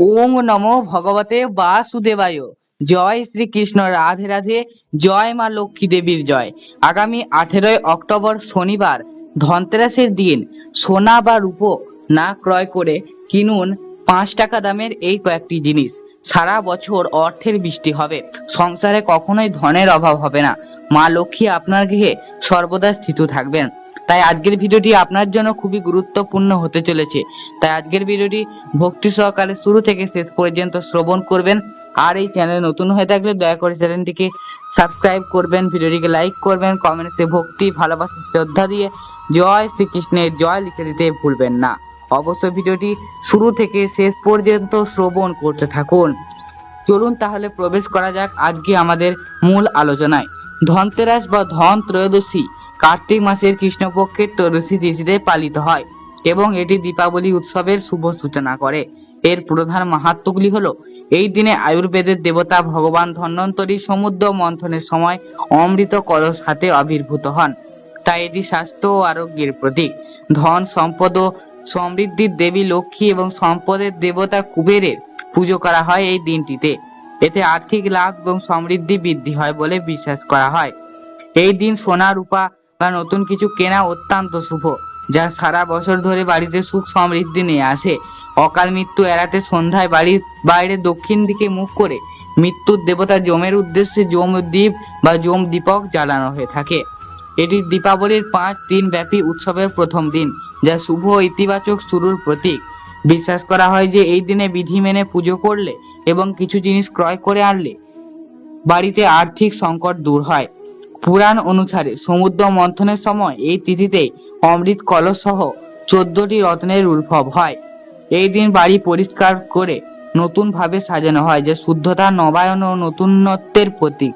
ওং নমো ভগবতে বাসুদেবায়। জয় শ্রীকৃষ্ণ, রাধে রাধে, জয় মা লক্ষ্মী দেবীর জয়। আগামী আঠেরোই অক্টোবর শনিবার, ধনতেরাসের দিন, সোনা বা রূপো না ক্রয় করে কিনুন পাঁচ টাকা দামের এই কয়েকটি জিনিস। সারা বছর অর্থের বৃষ্টি হবে। সংসারে কখনোই ধনের অভাব হবে না। মা লক্ষ্মী আপনার গৃহে সর্বদা স্থিত থাকবেন। তাই আজকের ভিডিওটি আপনার জন্য খুবই গুরুত্বপূর্ণ হতে চলেছে। তাই আজকের ভিডিওটি ভক্তি সহকারে শুরু থেকে শেষ পর্যন্ত শ্রবণ করবেন। আর এই চ্যানেল নতুন হয়ে থাকলে দয়া করে চ্যানেলটিকে সাবস্ক্রাইব করবেন, ভিডিওটিকে লাইক করবেন কমেন্টসে ভক্তি, ভালোবাসা, শ্রদ্ধা দিয়ে জয় শ্রীকৃষ্ণের জয় লিখে দিতে ভুলবেন না। অবশ্যই ভিডিওটি শুরু থেকে শেষ পর্যন্ত শ্রবণ করতে থাকুন। চলুন তাহলে প্রবেশ করা যাক আজকে আমাদের মূল আলোচনায়। ধনতেরাস বা ধন ত্রয়োদশী কার্তিক মাসের কৃষ্ণপক্ষের ত্রয়োদশী তিথিতে পালিত হয় এবং এটি দীপাবলি উৎসবের শুভ সূচনা করে। এর প্রধান মাহাত্ম্যগুলি হলো, এই দিনে আয়ুর্বেদের দেবতা ভগবান ধন্বন্তরী সমুদ্র মন্থনের সময় অমৃত কলস হাতে আবির্ভূত হন। তাই এটি স্বাস্থ্য ও আরোগ্যের প্রতীক। ধন, সম্পদ ও সমৃদ্ধির দেবী লক্ষ্মী এবং সম্পদের দেবতা কুবেরের পুজো করা হয় এই দিনটিতে। এতে আর্থিক লাভ এবং সমৃদ্ধি বৃদ্ধি হয় বলে বিশ্বাস করা হয়। এই দিন সোনা, রূপা বা নতুন কিছু কেনা অত্যন্ত শুভ, যা সারা বছর ধরে বাড়িতে সুখ সমৃদ্ধি নিয়ে আসে। অকাল মৃত্যু এড়াতে সন্ধ্যায় বাড়ির বাইরে দক্ষিণ দিকে মুখ করে মৃত্যুর দেবতা যমের উদ্দেশ্যে যম দ্বীপ বা যম দীপক জ্বালানো হয়ে থাকে। এটি দীপাবলির পাঁচ দিন ব্যাপী উৎসবের প্রথম দিন, যা শুভ ইতিবাচক শুরুর প্রতীক। বিশ্বাস করা হয় যে এই দিনে বিধি মেনে পুজো করলে এবং কিছু জিনিস ক্রয় করে আনলে বাড়িতে আর্থিক সংকট দূর হয়। পুরাণ অনুসারে সমুদ্র মন্থনের সময় এই তিথিতে অমৃত কলস সহ চোদ্দটি রত্নের উদ্ভব হয়। এই দিন বাড়ি পরিষ্কার করে নতুন ভাবে সাজানো হয় যা শুদ্ধতা, নবায়ন ও নতুনত্বের প্রতীক।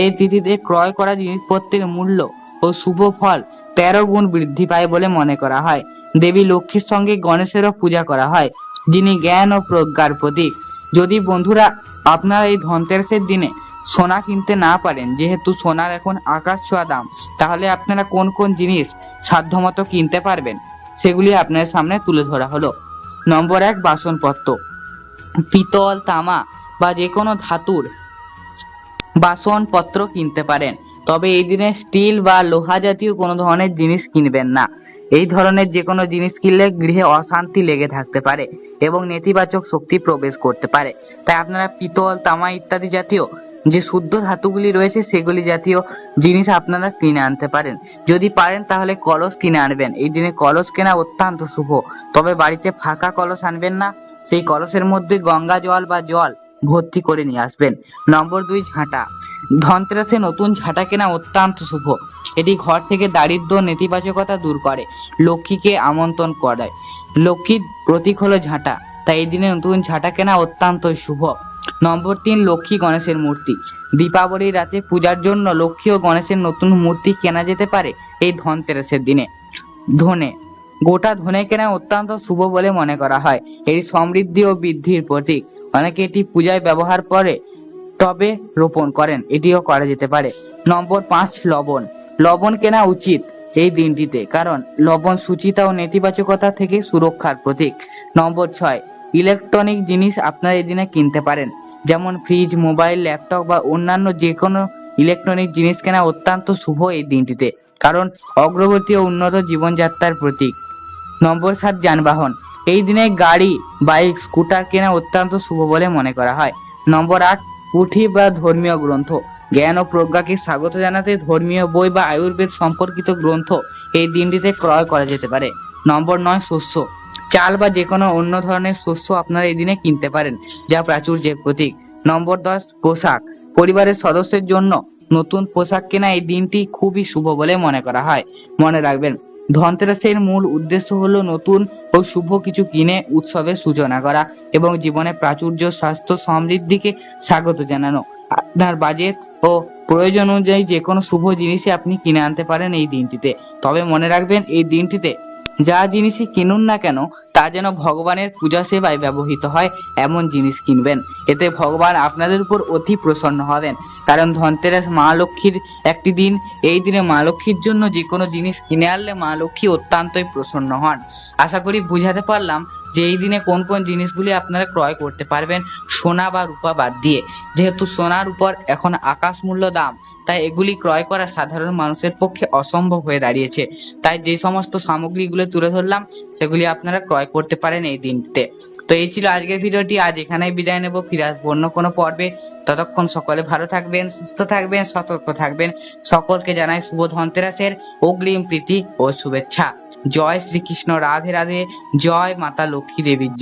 এই তিথিতে ক্রয় করা জিনিসপত্রের মূল্য ও শুভ ফল তেরো গুণ বৃদ্ধি পায় বলে মনে করা হয়। দেবী লক্ষ্মীর সঙ্গে গণেশেরও পূজা করা হয়, যিনি জ্ঞান ও প্রজ্ঞার প্রতীক। যদি বন্ধুরা, আপনারা এই ধনতেরাসের দিনে সোনা কিনতে না পারেন, যেহেতু সোনার এখন আকাশ ছোঁয়া দাম, তাহলে আপনারা কোন কোন জিনিস সাধ্যমতো কিনতে পারবেন, সেগুলি আপনার সামনে তুলে ধরা হলো। নম্বর এক, বাসনপত্র। পিতল, তামা বা যে কোনো ধাতুর বাসনপত্র কিনতে পারেন, তবে এই দিনে স্টিল বা লোহা জাতীয় কোনো ধরনের জিনিস কিনবেন না। এই ধরনের যে কোনো জিনিস কিনলে গৃহে অশান্তি লেগে থাকতে পারে এবং নেতিবাচক শক্তি প্রবেশ করতে পারে। তাই আপনারা পিতল, তামা ইত্যাদি জাতীয় যে শুদ্ধ ধাতুগুলি রয়েছে, সেগুলি জাতীয় জিনিস আপনারা কিনে আনতে পারেন। যদি পারেন, তাহলে কলস কিনে আনবেন। এই দিনে কলস কেনা অত্যন্ত শুভ। তবে বাড়িতে ফাঁকা কলস আনবেন না। সেই কলসের মধ্যে গঙ্গা জল বা জল ভর্তি করে নিয়ে আসবেন। নম্বর দুই, ঝাঁটা। ধনতেরাসে নতুন ঝাঁটা কেনা অত্যন্ত শুভ। এটি ঘর থেকে দারিদ্র নেতিবাচকতা দূর করে। লক্ষ্মীকে আমন্ত্রণ করায় লক্ষ্মীর প্রতীক হলো ঝাঁটা। তাই এই দিনে নতুন ঝাঁটা কেনা অত্যন্ত শুভ। নম্বর তিন লক্ষ্মী গণেশের মূর্তি। দীপাবলির রাতে পূজার জন্য লক্ষ্মী ও গণেশের নতুন মূর্তি কেনা যেতে পারে এই ধনতেরাসের দিনে। ধনে। গোটা ধনে কেনা অত্যন্ত শুভ বলে মনে করা হয়। এটি সমৃদ্ধি ও বৃদ্ধির প্রতীক। অনেকে এটি পূজায় ব্যবহার করে, তবে রোপণ করেন। এটিও করা যেতে পারে। নম্বর পাঁচ, লবণ। লবণ কেনা উচিত এই দিনটিতে, কারণ লবণ সুচিতা ও নেতিবাচকতা থেকে সুরক্ষার প্রতীক। নম্বর ছয় ইলেকট্রনিক জিনিস আপনারা এই দিনে কিনতে পারেন। যেমন ফ্রিজ, মোবাইল, ল্যাপটপ বা অন্যান্য যে কোনো ইলেকট্রনিক জিনিস কেনা অত্যন্ত শুভ এই দিনটিতে, কারণ অগ্রগতি ও উন্নত জীবনযাত্রার প্রতীক। নম্বর সাত, যানবাহন। এই দিনে গাড়ি, বাইক, স্কুটার কেনা অত্যন্ত শুভ বলে মনে করা হয়। নম্বর আট, পুঁথি বা ধর্মীয় গ্রন্থ। জ্ঞান ও প্রজ্ঞাকে স্বাগত জানাতে ধর্মীয় বই বা আয়ুর্বেদ সম্পর্কিত গ্রন্থ এই দিনটিতে ক্রয় করা যেতে পারে। নম্বর নয়, শস্য। চাল বা যে কোনো অন্য ধরনের শস্য আপনারা এই দিনে কিনতে পারেন, যা প্রাচুর্যের প্রতীক। নম্বর দশ, পোশাক। পরিবারের সদস্যের জন্য নতুন পোশাক কেনা এই দিনটি খুবই শুভ বলে মনে করা হয়। মনে রাখবেন, ধনতেরাসের মূল উদ্দেশ্য হলো নতুন ও শুভ কিছু কিনে উৎসবের সূচনা করা এবং জীবনে প্রাচুর্য, স্বাস্থ্য সমৃদ্ধিকে স্বাগত জানানো। আপনার বাজেট ও প্রয়োজন অনুযায়ী যে কোনো শুভ জিনিসই আপনি কিনে আনতে পারেন এই দিনটিতে। তবে মনে রাখবেন, এই দিনটিতে যা জিনিসই কিনুন না কেন, তা যেন ভগবানের পূজা সেবায় ব্যবহৃত হয়, এমন জিনিস কিনবেন। এতে ভগবান আপনাদের উপর অতি প্রসন্ন হবেন। কারণ ধনতেরাস মা লক্ষ্মীর একটি দিন, এই দিনে মা লক্ষ্মীর জন্য যে কোনো জিনিস কিনে আনলে মা লক্ষ্মী অত্যন্তই প্রসন্ন হন। আশা করি বুঝাতে পারলাম যে এই দিনে কোন কোন জিনিসগুলি আপনারা ক্রয় করতে পারবেন, সোনা বা রূপা বাদ দিয়ে। যেহেতু সোনার উপর এখন আকাশ মূল্য দাম, তাই এগুলি ক্রয় করা সাধারণ মানুষের পক্ষে অসম্ভব হয়ে দাঁড়িয়েছে। তাই যে সমস্ত সামগ্রীগুলো তুলে ধরলাম, সেগুলি আপনারা ক্রয় করতে পারেন এই দিনটিতে। তো এই ছিল আজকের ভিডিওটি। আজ এখানেই বিদায় নেব। ফিরে আসব অন্য কোনো পর্বে। ততক্ষণ সকলে ভালো থাকবেন, সুস্থ থাকবেন, সতর্ক থাকবেন। সকলকে জানাই শুভ ধনতেরাসের অগ্রিম প্রীতি ও শুভেচ্ছা। জয় শ্রীকৃষ্ণ রাধে রাধে জয় মাতা লক্ষ্মী দেবী।